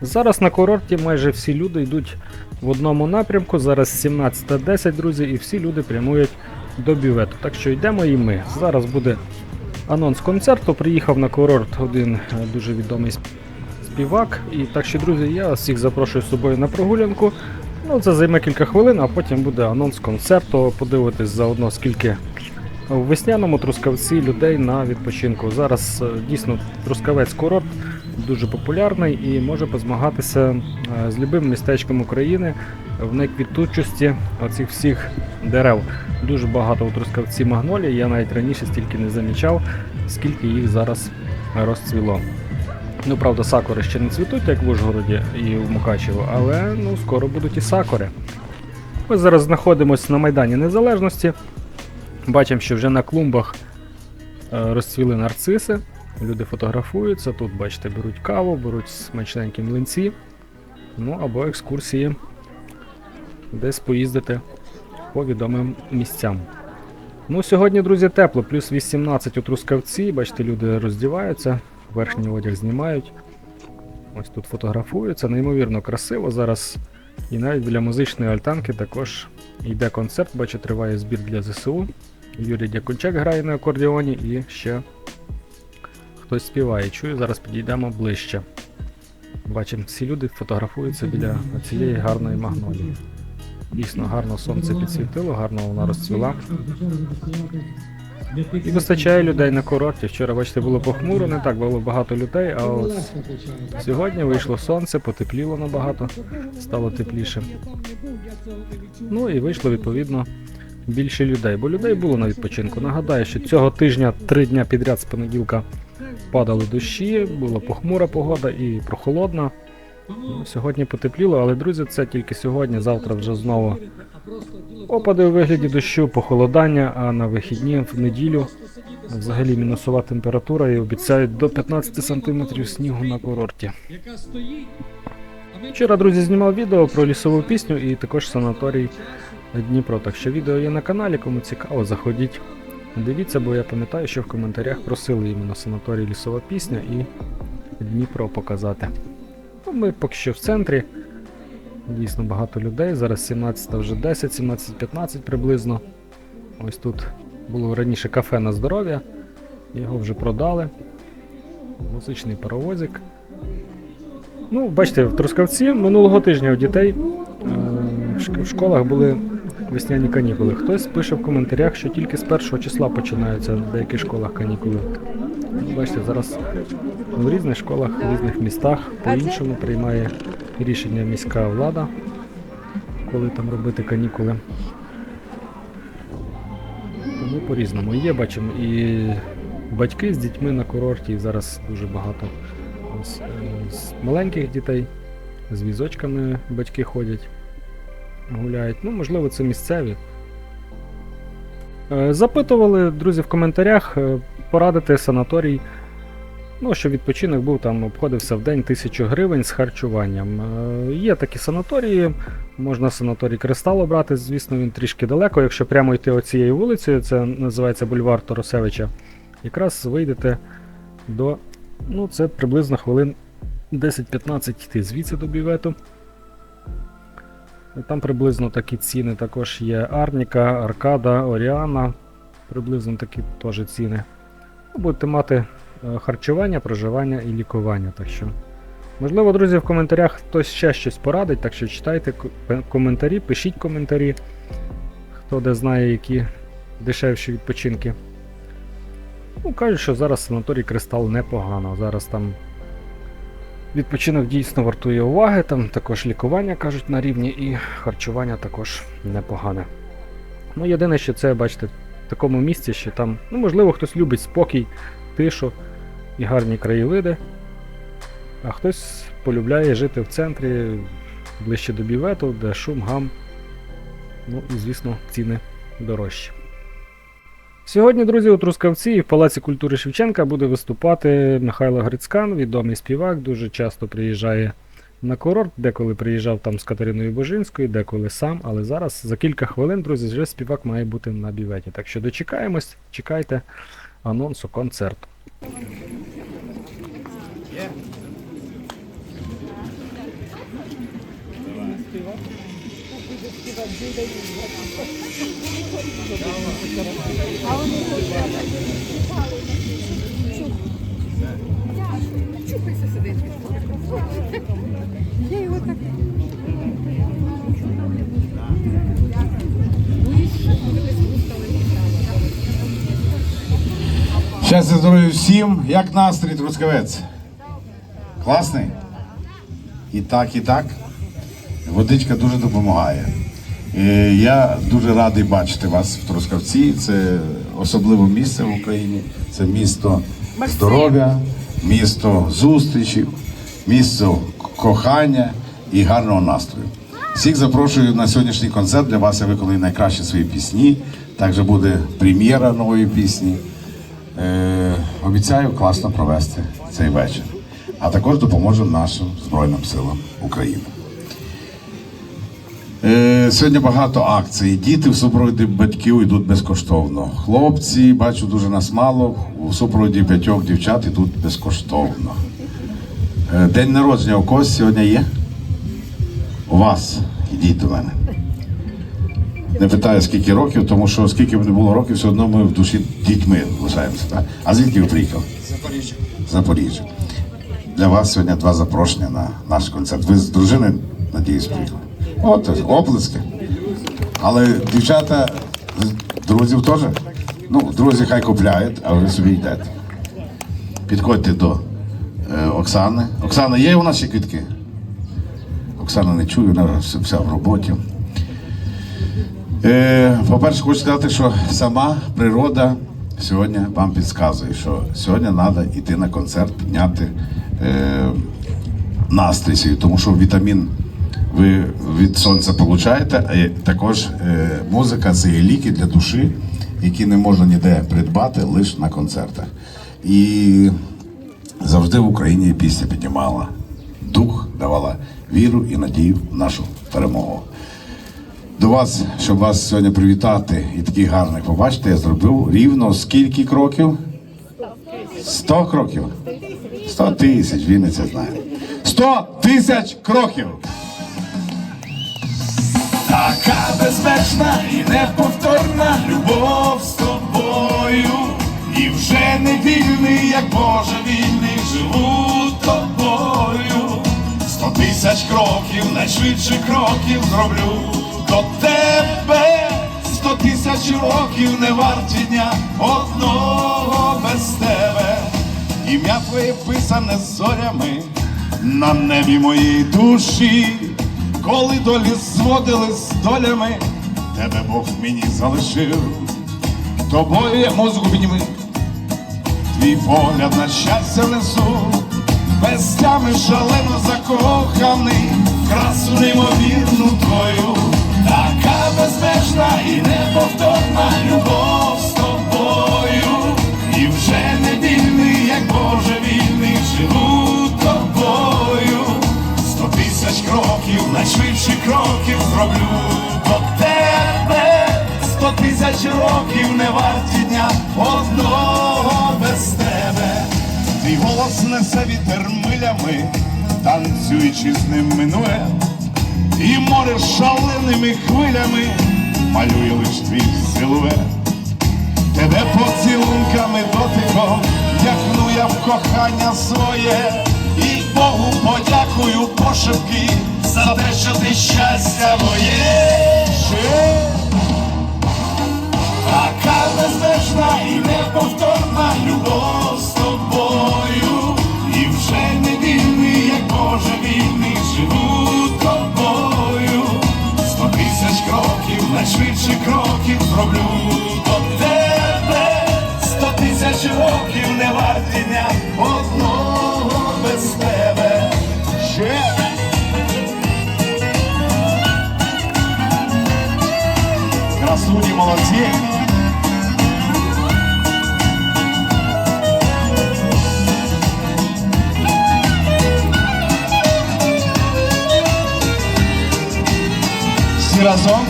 Зараз на курорті майже всі люди йдуть в одному напрямку. Зараз 17.10, друзі, і всі люди прямують до бювету. Так що йдемо і ми. Зараз буде анонс концерту. Приїхав на курорт один е, дуже відомий співак. І так що, друзі, я всіх запрошую з собою на прогулянку. Ну, це займе кілька хвилин, а потім буде анонс концерту. Подивитись заодно, скільки в весняному трускавці людей на відпочинку. Зараз е, дійсно трускавець курорт дуже популярний і може позмагатися е, з любим містечком України в найквітучості оцих всіх дерев. Дуже багато у трускавці магнолій. Я навіть раніше стільки не замічав, скільки їх зараз розцвіло. Ну, правда, сакури ще не цвітуть, як в Ужгороді і в Мукачево, але ну, скоро будуть і сакури. Ми зараз знаходимося на Майдані Незалежності. Бачимо, що вже на клумбах е, розцвіли нарциси. Люди фотографуються. Тут, бачите, беруть каву, беруть смачненькі млинці. Ну або екскурсії десь поїздити по відомим місцям. Ну, сьогодні, друзі, тепло, плюс 18 у Трускавці. Бачите, люди роздіваються, верхній одяг знімають. Ось тут фотографуються, неймовірно красиво зараз. І навіть біля музичної альтанки також йде концерт, бачу, триває збір для ЗСУ. Юрій Дякунчак грає на акордіоні і ще хтось співає. Чую, зараз підійдемо ближче. Бачимо, всі люди фотографуються біля цієї гарної магнолії. Дійсно, гарно сонце підсвітило, гарно вона розцвіла. І вистачає людей на курорті. Вчора, бачите, було похмуро, не так було багато людей, а от сьогодні вийшло сонце, потепліло набагато, стало тепліше. Ну і вийшло відповідно більше людей, бо людей було на відпочинку. Нагадаю, що цього тижня три дня підряд з понеділка падали дощі, була похмура погода і прохолодна. Сьогодні потепліло, але друзі, це тільки сьогодні, завтра вже знову опади у вигляді дощу, похолодання, а на вихідні в неділю взагалі мінусова температура і обіцяють до 15 см снігу на курорті. Вчора, друзі, знімав відео про лісову пісню і також санаторій Дніпро. Так що відео є на каналі, кому цікаво, заходіть. Дивіться, бо я пам'ятаю, що в коментарях просили іменно санаторій лісова пісня і Дніпро показати. Ну, ми поки що в центрі. Дійсно багато людей. Зараз 17 вже 10, 17-15 приблизно. Ось тут було раніше кафе на здоров'я. Його вже продали. Музичний паровозик. Ну, бачите, в Трускавці минулого тижня у дітей е, в шк- в школах були весняні канікули. Хтось пише в коментарях, що тільки з першого числа починаються в деяких школах канікули. Бачите, зараз в різних школах, в різних містах по-іншому приймає рішення міська влада, коли там робити канікули. Тому по-різному. Є, бачимо, і батьки з дітьми на курорті, зараз дуже багато е, з маленьких дітей, з візочками батьки ходять, гуляють. Ну, можливо, це місцеві. Е, Запитували, друзі, в коментарях е, порадити санаторій. Ну, що відпочинок був там, обходився в день 1000 гривень з харчуванням. Е, Є такі санаторії, можна санаторій Кристал обрати, звісно, він трішки далеко. Якщо прямо йти оцією вулицею, це називається бульвар Торосевича, якраз вийдете до. Ну, це приблизно хвилин 10-15 йти звідси до бювету. Там приблизно такі ціни також є Арніка, Аркада, Оріана. Приблизно такі теж ціни. Ну, Будете мати е, харчування, проживання і лікування. Так що, можливо, друзі, в коментарях хтось ще щось порадить, так що читайте коментарі, пишіть коментарі, хто де знає, які дешевші відпочинки. Ну, кажуть, що зараз санаторій Кристал непогано. Зараз там відпочинок дійсно вартує уваги, там також лікування кажуть на рівні, і харчування також непогане. Ну, єдине, що це, бачите, в такому місці, що там, ну, можливо, хтось любить спокій, тишу і гарні краєвиди, а хтось полюбляє жити в центрі ближче до бівету, де шум, гам. Ну і, звісно, ціни дорожчі. Сьогодні, друзі, у Трускавці і в Палаці культури Шевченка буде виступати Михайло Грицькан, відомий співак, дуже часто приїжджає на курорт, деколи приїжджав там з Катериною Божинською, деколи сам, але зараз за кілька хвилин, друзі, вже співак має бути на біветі. Так що дочекаємось, чекайте анонсу концерту. Я його так Щастя, здоров'я всім. Як настрій, Трускавець? Класний? І так, і так. Водичка дуже допомагає. Я дуже радий бачити вас в Трускавці. Це особливе місце в Україні. Це місто здоров'я, місто зустрічі, місто кохання і гарного настрою. Всіх запрошую на сьогоднішній концерт. Для вас я виконую найкращі свої пісні. Також буде прем'єра нової пісні. Е, обіцяю класно провести цей вечір. А також допоможу нашим Збройним силам України. Е, сьогодні багато акцій. Діти в супроводі батьків йдуть безкоштовно. Хлопці, бачу, дуже нас мало. У супроводі п'ятьох дівчат йдуть безкоштовно. Е, день народження у когось сьогодні є? У вас. Ідіть до мене. Не питаю, скільки років, тому що скільки б не було років, все одно ми в душі дітьми лишаємося. Так? А звідки ви приїхали? Запоріжжя. Запоріжжя. Для вас сьогодні два запрошення на наш концерт. Ви з дружиною, надіюсь, приїхали. От оплески. Але дівчата, друзів теж. Ну, друзі хай купляють, а ви собі йдете. Підходьте до е, Оксани. Оксана, є у нас ще квітки? Оксана не чує, вона вся- в роботі. Е, по-перше, хочу сказати, що сама природа сьогодні вам підказує, що сьогодні треба йти на концерт, підняти е, настрій тому що вітамін ви від сонця получаєте, а також е, музика це є ліки для душі, які не можна ніде придбати лише на концертах. І завжди в Україні пісня піднімала дух, давала віру і надію в нашу перемогу. До вас, щоб вас сьогодні привітати і таких гарних побачити, я зробив рівно скільки кроків? 100 кроків. 100 тисяч, Вінниця знає. 100 тисяч кроків. Безмежна і неповторна любов з тобою. І вже не вільний, як Боже вільний, живу тобою. Сто тисяч кроків, найшвидше кроків зроблю до тебе. Сто тисяч років не варті дня одного без тебе. Ім'я твоє писане зорями на небі моєї душі. Коли долі зводили з долями, тебе Бог мені залишив. Тобою я мозку підніми, твій погляд на щастя несу, без тями шалено закоханий, красу неймовірну твою, така безмежна і неповторна любов тисяч років не варті дня одного без тебе. Твій голос несе вітер милями, танцюючи з ним минує, і море шаленими хвилями малює лиш твій силует. Тебе поцілунками дотиком вдягну я в кохання своє, і Богу подякую пошепки за те, що ти щастя моє. Безмежна і неповторна любов разом.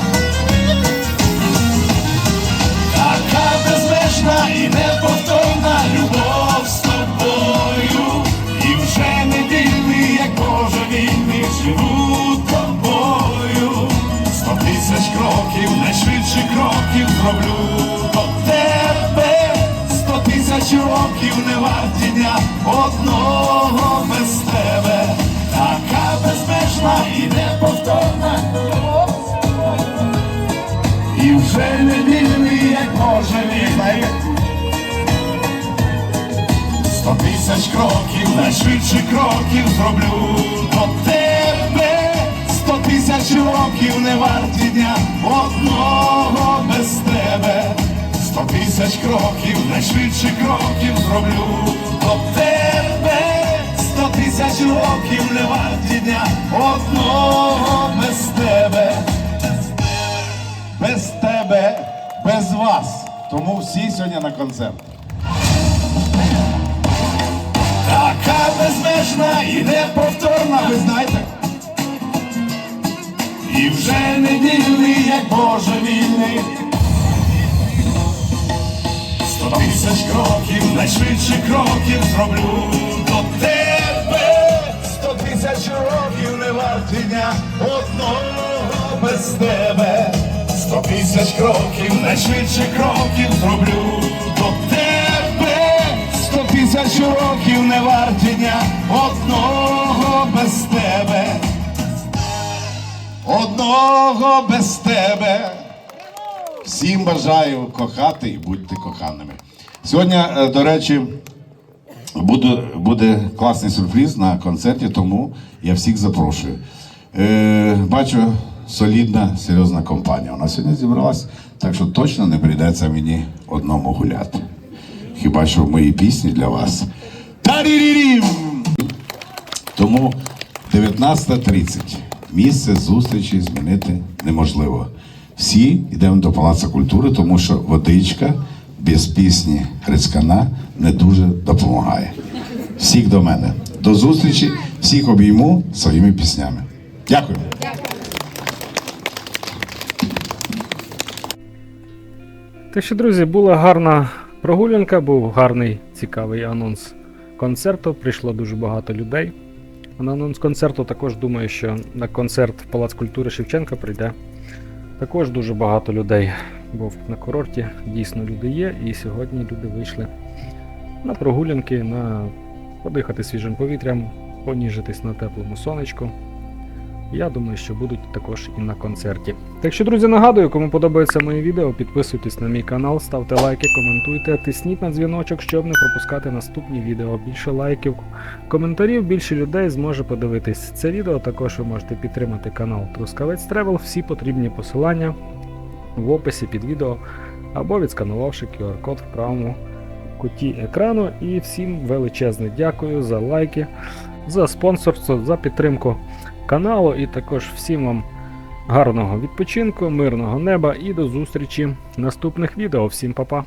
Така безмежна і неповторна любов з тобою. І вже не вільний, як Боже вільний, живу тобою. Сто тисяч кроків, найшвидше кроків зроблю до тебе, сто тисяч років не варті дня одного без тебе. Така безмежна і неповторна тисяч кроків, найшвидше кроків зроблю до тебе. Сто тисяч років не варті дня одного без тебе. Сто тисяч кроків, найшвидше кроків зроблю до тебе. Сто тисяч років не варті дня одного без тебе. Без тебе, без вас. Тому всі сьогодні на концерт. Така безмежна і неповторна, ви знаєте. І вже не вільний, як Боже вільний. Сто тисяч кроків, найшвидше кроків зроблю до тебе. Сто тисяч років не варті дня одного без тебе. Сто тисяч кроків, найшвидше кроків зроблю до тебе. Сто тисяч років не варті дня одного без тебе. Одного без тебе. Всім бажаю кохати і будьте коханими. Сьогодні, е, до речі, буде, буде класний сюрприз на концерті, тому я всіх запрошую. Е, бачу, солідна, серйозна компанія. Нас сьогодні зібралась, так що точно не прийдеться мені одному гуляти. Хіба що в моїй пісні для вас. Тарірірім! Тому 19.30. Місце зустрічі змінити неможливо. Всі йдемо до Палацу культури, тому що водичка без пісні Грицькана не дуже допомагає. Всіх до мене. До зустрічі, всіх обійму своїми піснями. Дякую. Так що, друзі, була гарна прогулянка, був гарний цікавий анонс концерту. Прийшло дуже багато людей. На анонс концерту також думаю, що на концерт в Палац культури Шевченка прийде також дуже багато людей. Бо на курорті дійсно люди є, і сьогодні люди вийшли на прогулянки, на подихати свіжим повітрям, поніжитись на теплому сонечку. Я думаю, що будуть також і на концерті. Так що, друзі, нагадую, кому подобається моє відео, підписуйтесь на мій канал, ставте лайки, коментуйте, тисніть на дзвіночок, щоб не пропускати наступні відео. Більше лайків, коментарів, більше людей зможе подивитись це відео. Також ви можете підтримати канал Трускавець Тревел. Всі потрібні посилання в описі під відео або відсканувавши QR-код в правому куті екрану. І всім величезне дякую за лайки, за спонсорство, за підтримку каналу. І також всім вам гарного відпочинку, мирного неба і до зустрічі в наступних відео. Всім па-па!